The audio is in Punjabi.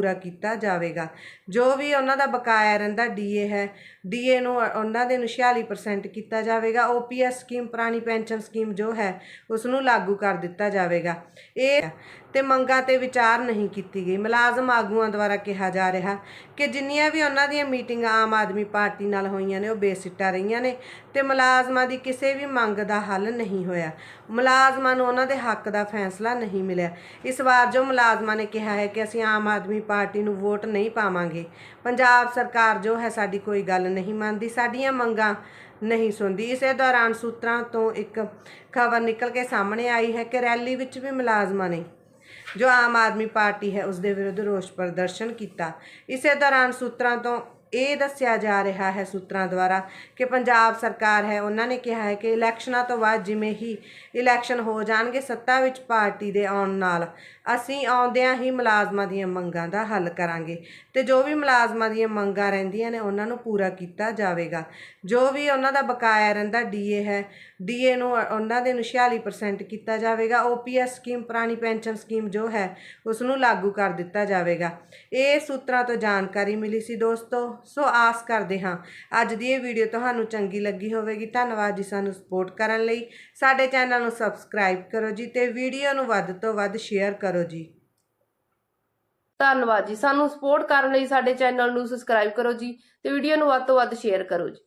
ਪੂਰਾ ਕੀਤਾ ਜਾਵੇਗਾ। ਜੋ ਵੀ ਉਹਨਾਂ ਦਾ ਬਕਾਇਆ ਰਹਿੰਦਾ ਡੀਏ ਹੈ। ਡੀਏ ਨੂੰ ਉਹਨਾਂ ਦੇ ਨੂੰ 46% ਕੀਤਾ ਜਾਵੇਗਾ। ਓਪੀਐਸ ਸਕੀਮ ਪੁਰਾਣੀ ਪੈਨਸ਼ਨ ਸਕੀਮ ਜੋ ਹੈ ਉਸ ਨੂੰ ਲਾਗੂ ਕਰ ਦਿੱਤਾ ਜਾਵੇਗਾ। ਇਹ ਤੇ ਮੰਗਾਂ ਤੇ ਵਿਚਾਰ ਨਹੀਂ ਕੀਤੀ ਗਈ। ਮੁਲਾਜ਼ਮ ਆਗੂਆਂ ਦੁਆਰਾ ਕਿਹਾ ਜਾ ਰਿਹਾ ਕਿ ਜਿੰਨੀਆਂ ਵੀ ਉਹਨਾਂ ਦੀਆਂ ਮੀਟਿੰਗਾਂ ਆਮ ਆਦਮੀ ਪਾਰਟੀ ਨਾਲ ਹੋਈਆਂ ਨੇ, ਉਹ ਬੇਸਿੱਟਾ ਰਹੀਆਂ ਨੇ ਤੇ ਮੁਲਾਜ਼ਮਾਂ ਦੀ ਕਿਸੇ ਵੀ ਮੰਗ ਦਾ ਹੱਲ ਨਹੀਂ ਹੋਇਆ। ਮੁਲਾਜ਼ਮਾਂ ਨੂੰ ਉਹਨਾਂ ਦੇ ਹੱਕ ਦਾ ਫੈਸਲਾ ਨਹੀਂ ਮਿਲਿਆ। ਇਸ ਵਾਰ ਜੋ ਮੁਲਾਜ਼ਮਾਂ ਨੇ ਕਿਹਾ ਹੈ ਕਿ ਅਸੀਂ ਆਮ ਆਦਮੀ ਪਾਰਟੀ ਨੂੰ ਵੋਟ ਨਹੀਂ ਪਾਵਾਂਗੇ। ਪੰਜਾਬ ਸਰਕਾਰ ਜੋ ਹੈ ਸਾਡੀ ਕੋਈ ਗੱਲ ਨਹੀਂ ਮੰਨਦੀ, ਸਾਡੀਆਂ ਮੰਗਾਂ ਨਹੀਂ ਸੁਣਦੀ। ਇਸੇ ਦੌਰਾਨ ਸੂਤਰਾਂ ਤੋਂ ਇੱਕ ਖਬਰ ਨਿਕਲ ਕੇ ਸਾਹਮਣੇ ਆਈ ਹੈ ਕਿ ਰੈਲੀ ਵਿੱਚ ਵੀ ਮੁਲਾਜ਼ਮਾਂ ਨੇ ਜੋ ਆਮ ਆਦਮੀ ਪਾਰਟੀ ਹੈ ਉਸ ਦੇ ਵਿਰੁੱਧ ਰੋਸ ਪ੍ਰਦਰਸ਼ਨ ਕੀਤਾ। ਇਸੇ ਦੌਰਾਨ ਸੂਤਰਾਂ ਤੋਂ ਇਹ ਦੱਸਿਆ ਜਾ ਰਿਹਾ ਹੈ ਸੂਤਰਾਂ ਦੁਆਰਾ ਕਿ ਪੰਜਾਬ ਸਰਕਾਰ ਹੈ, ਉਹਨਾਂ ਨੇ ਕਿਹਾ ਹੈ ਕਿ ਇਲੈਕਸ਼ਨਾਂ ਤੋਂ ਬਾਅਦ ਜਿਵੇਂ ਹੀ ਇਲੈਕਸ਼ਨ ਹੋ ਜਾਣਗੇ, ਸੱਤਾ ਵਿੱਚ ਪਾਰਟੀ ਦੇ ਆਉਣ ਨਾਲ ਅਸੀਂ ਆਉਂਦਿਆਂ ਹੀ ਮੁਲਾਜ਼ਮਾਂ ਦੀਆਂ ਮੰਗਾਂ ਦਾ ਹੱਲ ਕਰਾਂਗੇ ਤੇ ਜੋ ਵੀ ਮੁਲਾਜ਼ਮਾਂ ਦੀਆਂ ਮੰਗਾਂ ਰਹਿੰਦੀਆਂ ਨੇ, ਉਹਨਾਂ ਨੂੰ ਪੂਰਾ ਕੀਤਾ ਜਾਵੇਗਾ। ਜੋ ਵੀ ਉਹਨਾਂ ਦਾ ਬਕਾਇਆ ਰਹਿੰਦਾ ਡੀਏ ਹੈ ਡੀਏ ਨੂੰ ਉਹਨਾਂ ਦੇ ਨੂੰ 46% ਕੀਤਾ ਜਾਵੇਗਾ। ਓਪੀਐਸ ਸਕੀਮ, ਪੁਰਾਣੀ ਪੈਨਸ਼ਨ ਸਕੀਮ ਜੋ ਹੈ ਉਸ ਨੂੰ ਲਾਗੂ ਕਰ ਦਿੱਤਾ ਜਾਵੇਗਾ। ਇਹ ਸੂਤਰਾਂ ਤੋਂ ਜਾਣਕਾਰੀ ਮਿਲੀ ਸੀ ਦੋਸਤੋ। ਸੋ ਆਸ ਕਰਦੇ ਹਾਂ ਅੱਜ ਦੀ ਇਹ ਵੀਡੀਓ ਤੁਹਾਨੂੰ ਚੰਗੀ ਲੱਗੀ ਹੋਵੇਗੀ। ਧੰਨਵਾਦ ਜੀ ਸਾਨੂੰ ਸਪੋਰਟ ਕਰਨ ਲਈ। ਸਾਡੇ ਚੈਨਲ ਨੂੰ ਸਬਸਕ੍ਰਾਈਬ ਕਰੋ ਜੀ ਤੇ ਵੀਡੀਓ ਨੂੰ ਵੱਧ ਤੋਂ ਵੱਧ ਸ਼ੇਅਰ ਕਰੋ ਜੀ। ਧੰਨਵਾਦ ਜੀ। ਸਾਨੂੰ ਸਪੋਰਟ ਕਰਨ ਲਈ ਸਾਡੇ ਚੈਨਲ ਨੂੰ ਸਬਸਕ੍ਰਾਈਬ ਕਰੋ ਜੀ ਤੇ ਵੀਡੀਓ ਨੂੰ ਵੱਧ ਤੋਂ ਵੱਧ ਸ਼ੇਅਰ ਕਰੋ ਜੀ।